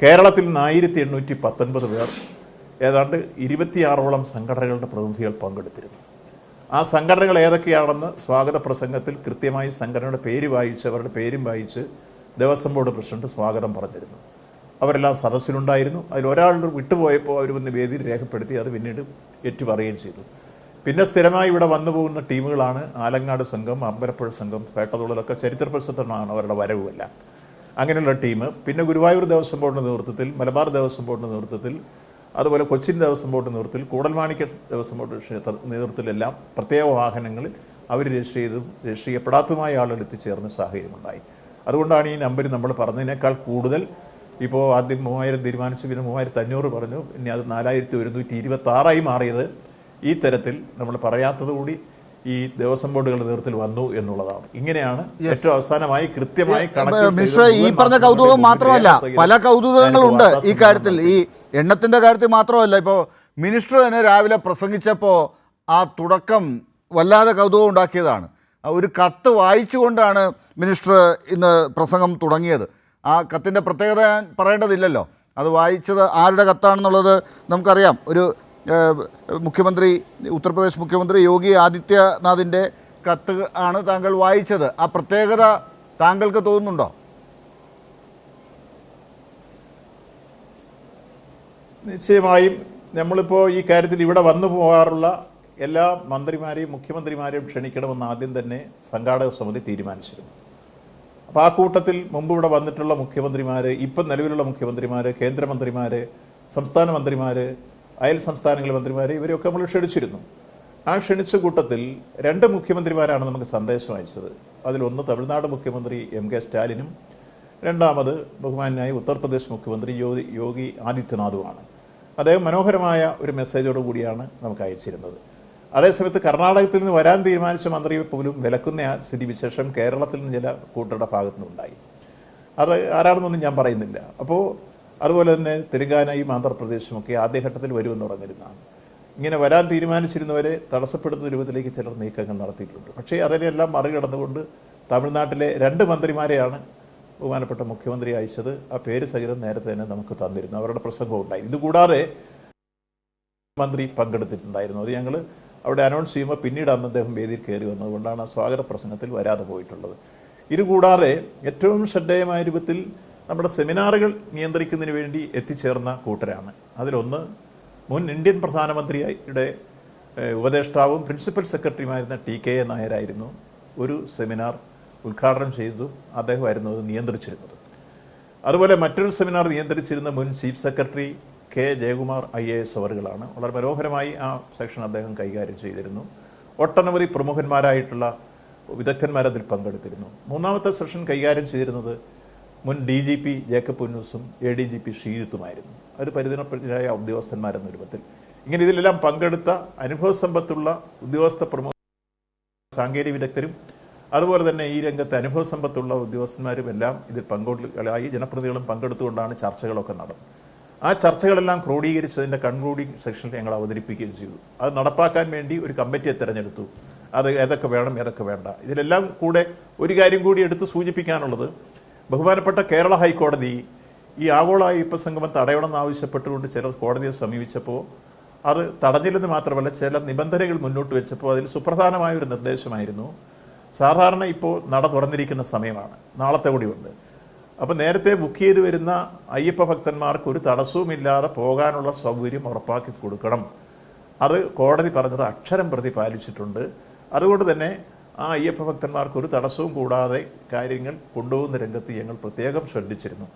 കേരളത്തിൽ നിന്ന് ആയിരത്തി എണ്ണൂറ്റി പത്തൊൻപത് പേർ ഏതാണ്ട് ഇരുപത്തിയാറോളം സംഘടനകളുടെ പ്രതിനിധികൾ പങ്കെടുത്തിരുന്നു. ആ സംഘടനകൾ ഏതൊക്കെയാണെന്ന് സ്വാഗത പ്രസംഗത്തിൽ കൃത്യമായി സംഘടനയുടെ പേര് വായിച്ച് അവരുടെ പേരും വായിച്ച് ദേവസ്വം ബോർഡ് പ്രസിഡന്റ് സ്വാഗതം പറഞ്ഞിരുന്നു. അവരെല്ലാം സദസ്സിലുണ്ടായിരുന്നു. അതിൽ ഒരാൾ വിട്ടുപോയപ്പോൾ അവർ വന്ന് വേദിയിൽ രേഖപ്പെടുത്തി അത് പിന്നീട് ഏറ്റുപറയുകയും ചെയ്തു. പിന്നെ സ്ഥിരമായി ഇവിടെ വന്നു പോകുന്ന ടീമുകളാണ് ആലങ്ങാട് സംഘം അമ്പലപ്പുഴ സംഘം പേട്ടതുള്ളലൊക്കെ ചരിത്ര പ്രസിദ്ധമാണ് അവരുടെ വരവുമെല്ലാം. അങ്ങനെയുള്ള ടീം. പിന്നെ ഗുരുവായൂർ ദേവസ്വം ബോർഡിന്റെ നേതൃത്വത്തിൽ മലബാർ ദേവസ്വം ബോർഡിന്റെ നേതൃത്വത്തിൽ അതുപോലെ കൊച്ചിൻ ദേവസ്വം ബോർഡിന്റെ നേതൃത്വത്തിൽ കൂടൽമാണിക്യ ദേവസ്വം ബോർഡ് ക്ഷേത്ര നേതൃത്വത്തിലെല്ലാം പ്രത്യേക വാഹനങ്ങളിൽ അവർ രജിസ്റ്റർ ചെയ്തും രജിസ്റ്റർ ചെയ്യപ്പെടാത്തതുമായ ആളുകൾ എത്തിച്ചേർന്ന സാഹചര്യമുണ്ടായി അതുകൊണ്ടാണ് ഈ നമ്പർ നമ്മൾ പറഞ്ഞതിനേക്കാൾ കൂടുതൽ. ഇപ്പോൾ ആദ്യം മൂവായിരം തീരുമാനിച്ചു പിന്നെ മൂവായിരത്തി അഞ്ഞൂറ് പറഞ്ഞു. ഇനി അത് നാലായിരത്തി ഒരുന്നൂറ്റി ഇരുപത്തി ആറായി മാറിയത് ഈ തരത്തിൽ നമ്മൾ പറയാത്തത് കൂടി ഈ ദേവസ്വം ബോർഡുകളുടെ നേതൃത്വത്തിൽ വന്നു എന്നുള്ളതാണ്. ഇങ്ങനെയാണ് ഏറ്റവും അവസാനമായി കൃത്യമായി മിശ്ര ഈ പറഞ്ഞ കൗതുകം മാത്രമല്ല പല കൗതുകങ്ങളുണ്ട് ഈ കാര്യത്തിൽ. ഈ എണ്ണത്തിന്റെ കാര്യത്തിൽ മാത്രമല്ല ഇപ്പോൾ മിനിസ്റ്റർ തന്നെ രാവിലെ പ്രസംഗിച്ചപ്പോൾ ആ തുടക്കം വല്ലാതെ കൗതുകം ഉണ്ടാക്കിയതാണ്. ഒരു കത്ത് വായിച്ചുകൊണ്ടാണ് മിനിസ്റ്റർ ഇന്ന് പ്രസംഗം തുടങ്ങിയത്. ആ കത്തിന്റെ പ്രത്യേകത ഞാൻ പറയേണ്ടതില്ലല്ലോ. അത് വായിച്ചത് ആരുടെ കത്താണെന്നുള്ളത് നമുക്കറിയാം. ഒരു മുഖ്യമന്ത്രി ഉത്തർപ്രദേശ് മുഖ്യമന്ത്രി യോഗി ആദിത്യനാഥിന്റെ കത്ത് ആണ് താങ്കൾ വായിച്ചത്. ആ പ്രത്യേകത താങ്കൾക്ക് തോന്നുന്നുണ്ടോ? നിശ്ചയമായും നമ്മളിപ്പോൾ ഈ കാര്യത്തിൽ ഇവിടെ വന്നു പോകാറുള്ള എല്ലാ മന്ത്രിമാരെയും മുഖ്യമന്ത്രിമാരെയും ക്ഷണിക്കണമെന്ന് ആദ്യം തന്നെ സംഘാടക സമിതി തീരുമാനിച്ചിരുന്നു. അപ്പോൾ ആ കൂട്ടത്തിൽ മുമ്പ് ഇവിടെ വന്നിട്ടുള്ള മുഖ്യമന്ത്രിമാർ ഇപ്പം നിലവിലുള്ള മുഖ്യമന്ത്രിമാർ കേന്ദ്രമന്ത്രിമാർ സംസ്ഥാന മന്ത്രിമാർ അയൽ സംസ്ഥാനങ്ങളിലെ മന്ത്രിമാരെ ഇവരെയൊക്കെ നമ്മൾ ക്ഷണിച്ചിരുന്നു. ആ ക്ഷണിച്ച കൂട്ടത്തിൽ രണ്ട് മുഖ്യമന്ത്രിമാരാണ് നമുക്ക് സന്ദേശം അയച്ചത്. അതിലൊന്ന് തമിഴ്നാട് മുഖ്യമന്ത്രി എം കെ സ്റ്റാലിനും രണ്ടാമത് ബഹുമാനായ ഉത്തർപ്രദേശ് മുഖ്യമന്ത്രി യോഗി യോഗി ആദിത്യനാഥുമാണ്. അദ്ദേഹം മനോഹരമായ ഒരു മെസ്സേജോടു കൂടിയാണ് നമുക്ക് അയച്ചിരുന്നത്. അതേസമയത്ത് കർണാടകത്തിൽ നിന്ന് വരാൻ തീരുമാനിച്ച മന്ത്രിയെ പോലും വിലക്കുന്ന ആ സ്ഥിതിവിശേഷം കേരളത്തിൽ നിന്ന് ചില കൂട്ടരുടെ ഭാഗത്തുനിന്നുണ്ടായി. അത് ആരാണെന്നൊന്നും ഞാൻ പറയുന്നില്ല. അപ്പോൾ അതുപോലെ തന്നെ തെലങ്കാനയും ആന്ധ്രാപ്രദേശും ഒക്കെ ആദ്യഘട്ടത്തിൽ വരുമെന്ന് പറഞ്ഞിരുന്നതാണ്. ഇങ്ങനെ വരാൻ തീരുമാനിച്ചിരുന്നവരെ തടസ്സപ്പെടുത്തുന്ന രൂപത്തിലേക്ക് ചിലർ നീക്കങ്ങൾ നടത്തിയിട്ടുണ്ട്. പക്ഷേ അതിനെല്ലാം മറികടന്നുകൊണ്ട് തമിഴ്നാട്ടിലെ രണ്ട് മന്ത്രിമാരെയാണ് ബഹുമാനപ്പെട്ട മുഖ്യമന്ത്രി അയച്ചത്. ആ പേര് സഹിതം നേരത്തെ തന്നെ നമുക്ക് തന്നിരുന്നു. അവരുടെ പ്രസംഗം ഉണ്ടായി ഇതുകൂടാതെ മന്ത്രി പങ്കെടുത്തിട്ടുണ്ടായിരുന്നു. അത് ഞങ്ങൾ അവിടെ അനൗൺസ് ചെയ്യുമ്പോൾ പിന്നീട് അന്ന് അദ്ദേഹം വേദിയിൽ കയറി വന്നതുകൊണ്ടാണ് ആ സ്വാഗത പ്രസംഗത്തിൽ വരാതെ പോയിട്ടുള്ളത്. ഇതുകൂടാതെ ഏറ്റവും ശ്രദ്ധേയമായ രൂപത്തിൽ നമ്മുടെ സെമിനാറുകൾ നിയന്ത്രിക്കുന്നതിന് വേണ്ടി എത്തിച്ചേർന്ന കൂട്ടരാണ്. അതിലൊന്ന് മുൻ ഇന്ത്യൻ പ്രധാനമന്ത്രിയുടെ ഉപദേഷ്ടാവും പ്രിൻസിപ്പൽ സെക്രട്ടറിയുമായിരുന്ന ടി കെ എ നായരായിരുന്നു ഒരു സെമിനാർ ഉദ്ഘാടനം ചെയ്തു അദ്ദേഹമായിരുന്നു അത് നിയന്ത്രിച്ചിരുന്നത്. അതുപോലെ മറ്റൊരു സെമിനാർ നിയന്ത്രിച്ചിരുന്ന മുൻ chief secretary K Jayakumar I A S അവറുകളാണ്. വളരെ മനോഹരമായി ആ സെക്ഷൻ അദ്ദേഹം കൈകാര്യം ചെയ്തിരുന്നു. ഒട്ടനവധി പ്രമുഖന്മാരായിട്ടുള്ള വിദഗ്ധന്മാർ അതിൽ പങ്കെടുത്തിരുന്നു. മൂന്നാമത്തെ സെഷൻ കൈകാര്യം ചെയ്തിരുന്നത് മുൻ ഡി ജി പി ജേക്കബ് ഉന്നൂസും എ ഡി ജി പി ഷീജിത്തുമായിരുന്നു അവർ പരിധിനപ്പറ്റായ ഉദ്യോഗസ്ഥന്മാരെന്ന രൂപത്തിൽ. ഇങ്ങനെ ഇതിലെല്ലാം പങ്കെടുത്ത അനുഭവ സമ്പത്തുള്ള ഉദ്യോഗസ്ഥ പ്രമുഖ സാങ്കേതിക വിദഗ്ധരും അതുപോലെ തന്നെ ഈ രംഗത്ത് അനുഭവ സമ്പത്തുള്ള ഉദ്യോഗസ്ഥന്മാരും എല്ലാം ഇതിൽ പങ്കുകളായി ജനപ്രതിനിധികളും പങ്കെടുത്തുകൊണ്ടാണ് ചർച്ചകളൊക്കെ നടന്നത്. ആ ചർച്ചകളെല്ലാം ക്രോഡീകരിച്ചതിന്റെ കൺക്ലൂഡിംഗ് സെക്ഷനിൽ ഞങ്ങൾ അവതരിപ്പിക്കുകയും ചെയ്തു. അത് നടപ്പാക്കാൻ വേണ്ടി ഒരു കമ്മിറ്റിയെ തിരഞ്ഞെടുത്തു. അത് ഏതൊക്കെ വേണം ഏതൊക്കെ വേണ്ട. ഇതിലെല്ലാം കൂടെ ഒരു കാര്യം കൂടി എടുത്ത് സൂചിപ്പിക്കാനുള്ളത് ബഹുമാനപ്പെട്ട കേരള ഹൈക്കോടതി ഈ ആഗോള അയ്യപ്പ സംഗമം തടയണമെന്ന് ആവശ്യപ്പെട്ടുകൊണ്ട് ചിലർ കോടതിയെ സമീപിച്ചപ്പോൾ അത് തടഞ്ഞില്ലെന്ന് മാത്രമല്ല ചില നിബന്ധനകൾ മുന്നോട്ട് വെച്ചപ്പോൾ അതിൽ സുപ്രധാനമായ ഒരു നിർദ്ദേശമായിരുന്നു. സാധാരണ ഇപ്പോൾ നട തുറന്നിരിക്കുന്ന സമയമാണ്. നാളത്തെ കൂടി ഉണ്ട്. അപ്പോൾ നേരത്തെ ബുക്ക് ചെയ്ത് വരുന്ന അയ്യപ്പ ഭക്തന്മാർക്ക് ഒരു തടസ്സവുമില്ലാതെ പോകാനുള്ള സൗകര്യം ഉറപ്പാക്കി കൊടുക്കണം. അത് കോടതി പറഞ്ഞത് അക്ഷരം പ്രതി പാലിച്ചിട്ടുണ്ട്. അതുകൊണ്ട് തന്നെ ആ അയ്യപ്പ ഭക്തന്മാർക്ക് ഒരു തടസ്സവും കൂടാതെ കാര്യങ്ങൾ കൊണ്ടുപോകുന്ന രംഗത്ത് ഞങ്ങൾ പ്രത്യേകം ശ്രദ്ധിച്ചിരുന്നു.